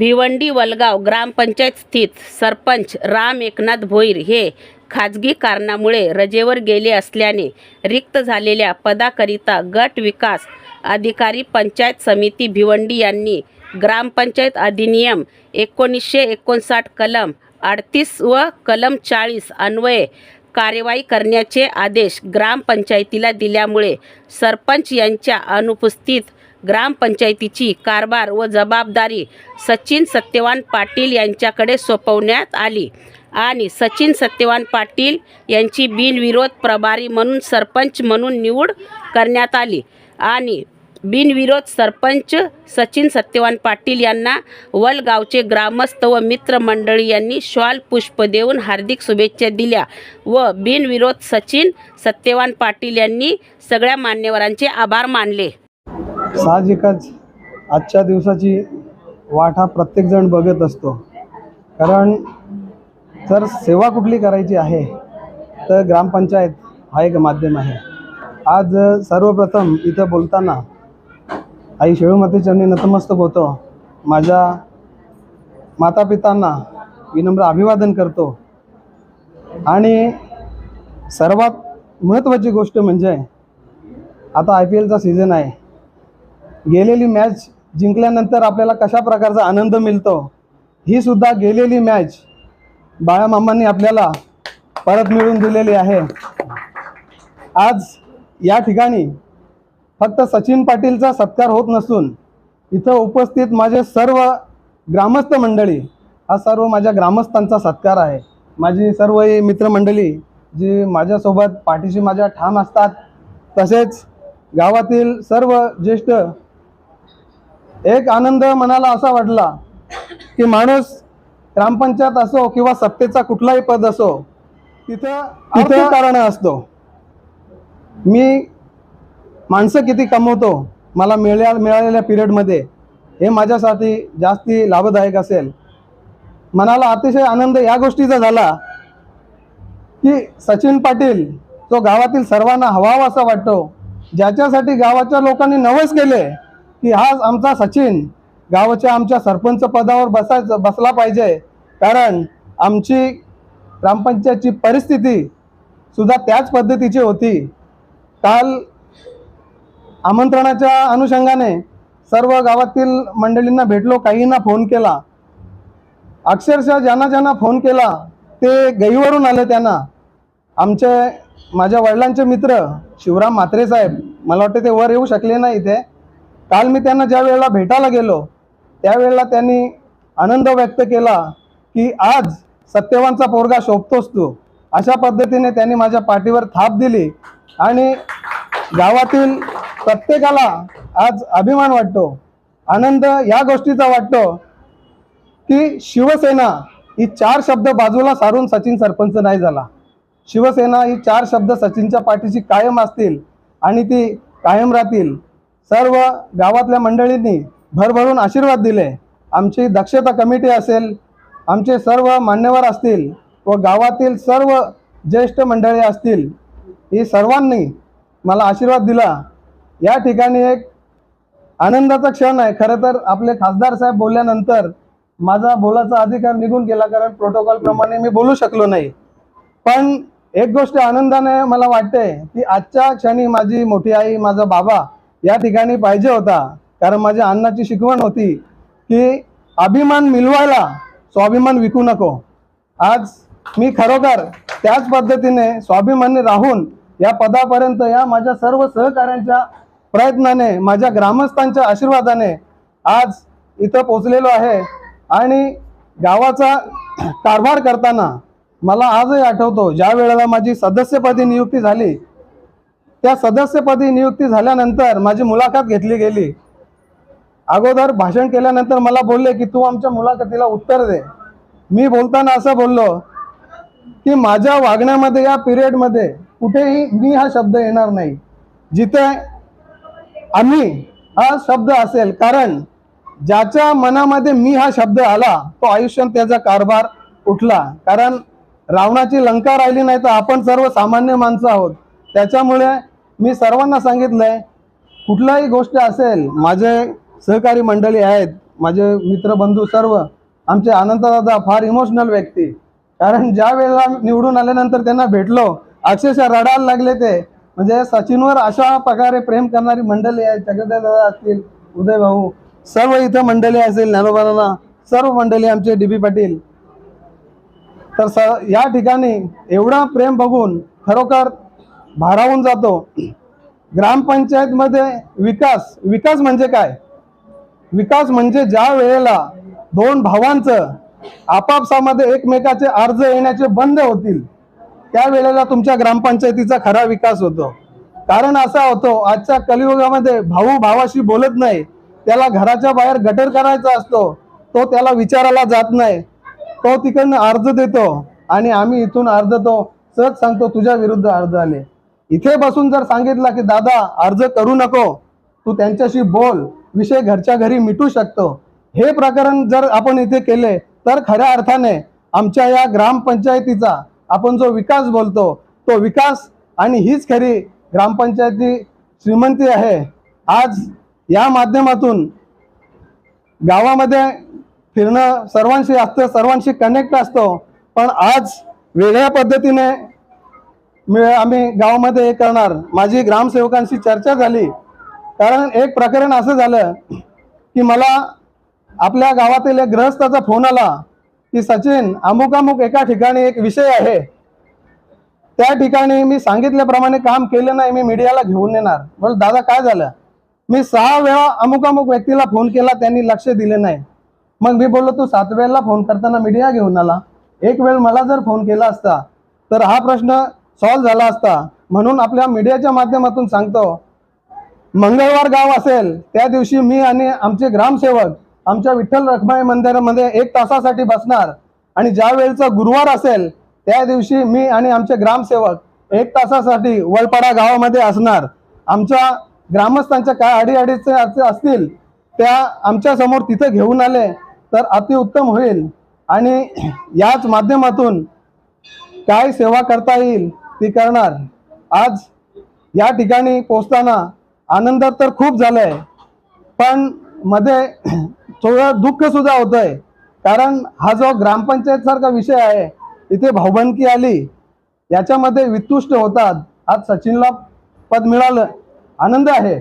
भिवंडी वलगाव ग्रामपंचायत स्थित सरपंच राम एकनाथ भोईर हे खाजगी कारणामुळे रजेवर गेले असल्याने रिक्त झालेल्या पदाकरिता गट विकास अधिकारी पंचायत समिती भिवंडी यांनी ग्रामपंचायत अधिनियम एकोणीसशे एकोणसाठ कलम अडतीस व कलम चाळीस अन्वये कार्यवाही करण्याचे आदेश ग्रामपंचायतीला दिल्यामुळे सरपंच यांच्या अनुपस्थित ग्रामपंचायतीची कारभार व जबाबदारी सचिन सत्यवान पाटील यांच्याकडे सोपवण्यात आली. आणि सचिन सत्यवान पाटील यांची बिनविरोध प्रभारी म्हणून सरपंच म्हणून निवड करण्यात आली. आणि बिनविरोध सरपंच सचिन सत्यवान पाटील यांना वलगावचे ग्रामस्थ व मित्रमंडळी यांनी श्वाल पुष्प देऊन हार्दिक शुभेच्छा दिल्या व बिनविरोध सचिन सत्यवान पाटील यांनी सगळ्या मान्यवरांचे आभार मानले. साहजिकच आजच्या दिवसाची वाट हा प्रत्येकजण बघत असतो. कारण जर सेवा कुठली करायची आहे तर ग्रामपंचायत हा एक माध्यम आहे. आज सर्वप्रथम इथं बोलताना आई शेळूमतीचरणी नतमस्तक होतो. माझ्या मातापितांना विनम्र अभिवादन करतो. आणि सर्वात महत्त्वाची गोष्ट म्हणजे आता आय पी एलचा सीझन आहे. गेलेली मॅच जिंकल्यानंतर आपल्याला कशा प्रकारचा आनंद मिळतो ही सुद्धा गेलेली मॅच बाळामामांनी आपल्याला परत मिळवून दिलेली आहे. आज या ठिकाणी फक्त सचिन पाटीलचा सत्कार होत नसून इथं उपस्थित माझे सर्व ग्रामस्थ मंडळी हा सर्व माझ्या ग्रामस्थांचा सत्कार आहे. माझी सर्व ही मित्रमंडळी जी माझ्यासोबत पाठीशी माझ्या ठाम असतात तसेच गावातील सर्व ज्येष्ठ एक आनंद मनाला असा वाटला की माणूस ग्रामपंचायत असो किंवा सत्तेचा कुठलाही पद असो तिथं तिथं कारण असतो. मी माणसं किती कमवतो मला मिळाल्या मिळालेल्या पिरियडमध्ये हे माझ्यासाठी जास्ती लाभदायक असेल. मनाला अतिशय आनंद या गोष्टीचा झाला की सचिन पाटील जो गावातील सर्वांना हवावा असा वाटतो ज्याच्यासाठी गावाच्या लोकांनी नवस केले की हाच आमचा सचिन गावाच्या आमच्या सरपंच पदावर बसायचं बसला पाहिजे. कारण आमची ग्रामपंचायतची परिस्थिती सुद्धा त्याच पद्धतीची होती. काल आमंत्रणाच्या अनुषंगाने सर्व गावातील मंडळींना भेटलो काहींना फोन केला. अक्षरशः ज्यांना ज्यांना फोन केला ते गईवरून आले त्यांना. आमचे माझ्या वडिलांचे मित्र शिवराम म्हात्रे साहेब मला वाटते ते वर येऊ शकले नाही इथे. काल मी त्यांना ज्या वेळेला भेटायला गेलो त्यावेळेला त्यांनी आनंद व्यक्त केला की आज सत्यवानचा पोरगा शोभतोस तू. अशा पद्धतीने त्यांनी माझ्या पाठीवर थाप दिली आणि गावातील प्रत्येकाला आज अभिमान वाटतो. आनंद या गोष्टीचा वाटतो की शिवसेना ही चार शब्द बाजूला सारून सचिन सरपंच नाही झाला. शिवसेना ही चार शब्द सचिनच्या पाठीशी कायम असतील आणि ती कायम राहतील. सर्व गावातल्या मंडळींनी भरभरून आशीर्वाद दिले. आमची दक्षता कमिटी असेल आमचे सर्व मान्यवर असतील व गावातील सर्व ज्येष्ठ मंडळी असतील ही सर्वांनी मला आशीर्वाद दिला. या ठिकाणी एक आनंदाचा क्षण आहे. खरं तर आपले खासदार साहेब बोलल्यानंतर माझा बोलाचा अधिकार निघून गेला कारण प्रोटोकॉलप्रमाणे मी बोलू शकलो नाही. पण एक गोष्ट आनंदाने मला वाटते की आजच्या क्षणी माझी मोठी आई माझा बाबा या ठिकाणी पाहिजे होता. कारण माझ्या अण्णाची शिकवण होती की अभिमान मिळवायला स्वाभिमान विकू नको. आज मी खरोखर त्याच पद्धतीने स्वाभिमानी राहून या पदापर्यंत या माझ्या सर्व सहकाऱ्यांच्या प्रयत्नाने माझ्या ग्रामस्थांच्या आशीर्वादाने आज इथं पोचलेलो आहे. आणि गावाचा कारभार करताना मला आजही आठवतो ज्या वेळेला माझी सदस्यपदी नियुक्ती झाली त्या सदस्यपदी नियुक्ती झाल्यानंतर माझी मुलाखत घेतली गेली. अगोदर भाषण केल्यानंतर मला बोलले की तू आमच्या मुलाखतीला उत्तर दे. मी बोलताना असं बोललो की माझ्या वागण्यामध्ये या पिरियडमध्ये कुठेही मी हा शब्द येणार नाही. जिथे आम्ही हा शब्द असेल कारण ज्याच्या मनामध्ये मी हा शब्द आला तो आयुष्यात त्याचा कारभार उठला. कारण रावणाची लंका राहिली नाही तर आपण सर्व सामान्य माणसं आहोत. त्याच्यामुळे मी सर्वांना सांगितलंय कुठलाही गोष्ट असेल माझे सहकारी मंडळी आहेत माझे मित्रबंधू सर्व आमचे आनंददादा फार इमोशनल व्यक्ती. कारण ज्या वेळेला निवडून आल्यानंतर त्यांना भेटलो अक्षरशः रडायला लागले ते. म्हणजे सचिनवर अशा प्रकारे प्रेम करणारी मंडळी आहेत दादा असतील उदय भाऊ सर्व इथं मंडळी असेल ज्ञानोबांना सर्व मंडळी आमचे डी बी पाटील. तर स या ठिकाणी एवढा प्रेम बघून खरोखर भारावून जातो. ग्रामपंचायतमध्ये विकास विकास म्हणजे काय? विकास म्हणजे ज्या वेळेला दोन भावांचं आपापसामध्ये एकमेकाचे अर्ज येण्याचे बंद होतील त्यावेळेला तुमच्या ग्रामपंचायतीचा खरा विकास होतो. कारण असा होतो आजच्या कलियुगामध्ये भाऊ भावाशी बोलत नाही त्याला घराच्या बाहेर गटर करायचा असतो तो त्याला विचारायला जात नाही तो तिकडनं अर्ज देतो आणि आम्ही इथून अर्ज तो सहज सांगतो तुझ्या विरुद्ध अर्ज आले. इथे बसून जर सांगितलं की दादा अर्ज करू नको तू त्यांच्याशी बोल विषय घरच्या घरी मिटू शकतो. हे प्रकरण जर आपण इथे केले तर खऱ्या अर्थाने आमच्या या ग्रामपंचायतीचा आपण जो विकास बोलतो तो विकास आणि हीच खरी ग्रामपंचायती श्रीमंती आहे. आज या माध्यमातून गावामध्ये फिरणं सर्वांशी असतं सर्वांशी कनेक्ट असतो पण आज वेगळ्या पद्धतीने आम्ही गावामध्ये हे करणार. माझी ग्रामसेवकांशी चर्चा झाली. कारण एक प्रकरण असं झालं की मला आपल्या गावातील एक गृहस्थाचा फोन आला की सचिन अमुक अमुक एका ठिकाणी एक विषय आहे. त्या ठिकाणी मी सांगितल्याप्रमाणे काम केलं नाही. मी मीडियाला घेऊन येणार. बोल दादा काय झालं? मी सहा वेळा अमुक अमुक व्यक्तीला फोन केला. त्यांनी लक्ष दिले नाही. मग मी बोललो तू सात वेळेला फोन करताना मीडिया घेऊन आला. एक वेळ मला जर फोन केला असता तर हा प्रश्न सॉल्व्ह झाला असता म्हणून आपल्या मीडियाच्या माध्यमातून सांगतो. मंगळवार गाव असेल त्या दिवशी मी आणि आमचे ग्रामसेवक आमच्या विठ्ठल रखमाई मंदिरामध्ये एक तासासाठी बसणार. आणि ज्या वेळचा गुरुवार असेल त्या दिवशी मी आणि आमचे ग्रामसेवक एक तासासाठी वलपाडा गावामध्ये असणार. आमच्या ग्रामस्थांच्या काय अडीअडीचे असतील त्या आमच्यासमोर तिथे घेऊन आले तर अतिउत्तम होईल. आणि याच माध्यमातून काय सेवा करता येईल ती करणार. आज या ठिकाणी पोचताना आनंद तर खूप झालाय पण मध्ये थोडं दुःख सुद्धा होतंय. कारण हा जो ग्रामपंचायत सारखा विषय आहे इथे भाऊबंदकी आली याच्यामध्ये वितुष्ट होतात. आज सचिनला पद मिळालं. आनंद आहे.